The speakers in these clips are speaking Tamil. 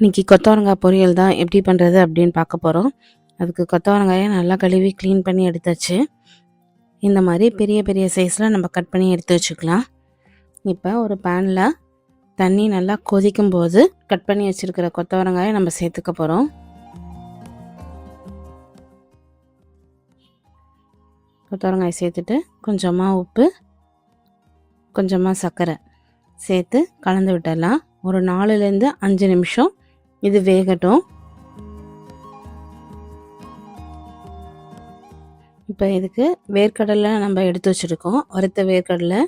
இன்னைக்கு கொத்தவரங்காய் பொரியல் தான் எப்படி பண்ணுறது அப்படின்னு பார்க்க போகிறோம் அதுக்கு கொத்தவரங்காயை நல்லா கழுவி க்ளீன் பண்ணி எடுத்தாச்சு. இந்த மாதிரி பெரிய பெரிய சைஸில் நம்ம கட் பண்ணி எடுத்து வச்சுக்கலாம். இப்போ ஒரு பேனில் தண்ணி நல்லா கொதிக்கும் போது கட் பண்ணி வச்சுருக்கிற கொத்தவரங்காயை நம்ம சேர்த்துக்க போகிறோம் கொத்தவரங்காய் சேர்த்துட்டு கொஞ்சமாக உப்பு கொஞ்சமாக சர்க்கரை சேர்த்து கலந்து விட்டுடலாம். ஒரு நாலுலேருந்து அஞ்சு நிமிஷம் இது வேகட்டும். இப்போ இதுக்கு வேர்க்கடலை நம்ம எடுத்து வச்சுருக்கோம். வறுத்த வேர்க்கடலை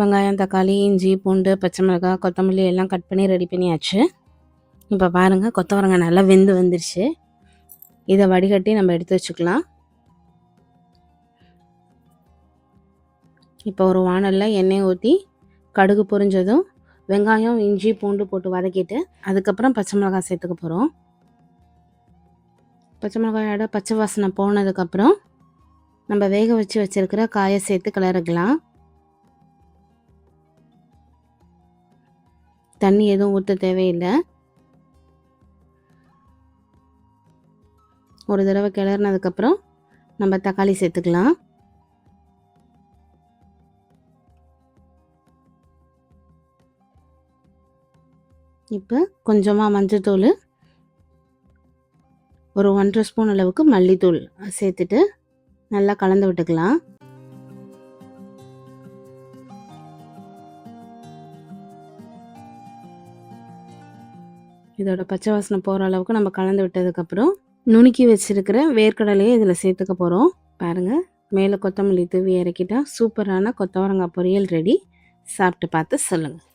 வெங்காயம் தக்காளி இஞ்சி பூண்டு பச்சை மிளகாய் கொத்தமல்லி எல்லாம் கட் பண்ணி ரெடி பண்ணியாச்சு. இப்போ பாருங்கள் கொத்தவரங்காய் நல்லா வெந்து வந்துருச்சு. இதை வடிகட்டி நம்ம எடுத்து வச்சுக்கலாம். இப்போ ஒரு வானலில் எண்ணெய் ஊற்றி கடுகு பொரிஞ்சதும் வெங்காயம் இஞ்சி பூண்டு போட்டு வதக்கிட்டு அதுக்கப்புறம் பச்சை மிளகாய் சேர்த்துக்க போகிறோம் பச்சை மிளகாயோட பச்சை வாசனை போனதுக்கப்புறம் நம்ம வேக வச்சு வச்சுருக்கிற காயை சேர்த்து கிளறிக்கலாம் தண்ணி எதுவும் ஊற்ற தேவையில்லை. ஒரு தடவை கிளறினதுக்கப்புறம் நம்ம தக்காளி சேர்த்துக்கலாம். இப்போ கொஞ்சமாக மஞ்சத்தூள் ஒரு ஒன்றரை ஸ்பூன் அளவுக்கு மல்லித்தூள் சேர்த்துட்டு நல்லா கலந்து விட்டுக்கலாம். இதோட பச்சை வாசனை போகிற அளவுக்கு நம்ம கலந்து விட்டதுக்கப்புறம் நுணுக்கி வச்சிருக்கிற வேர்க்கடலையை இதில் சேர்த்துக்க போகிறோம் பாருங்கள் மேலே கொத்தமல்லி தூவி இறக்கிட்டால் சூப்பரான கொத்தவரங்காய் பொரியல் ரெடி. சாப்பிட்டு பார்த்து சொல்லுங்கள்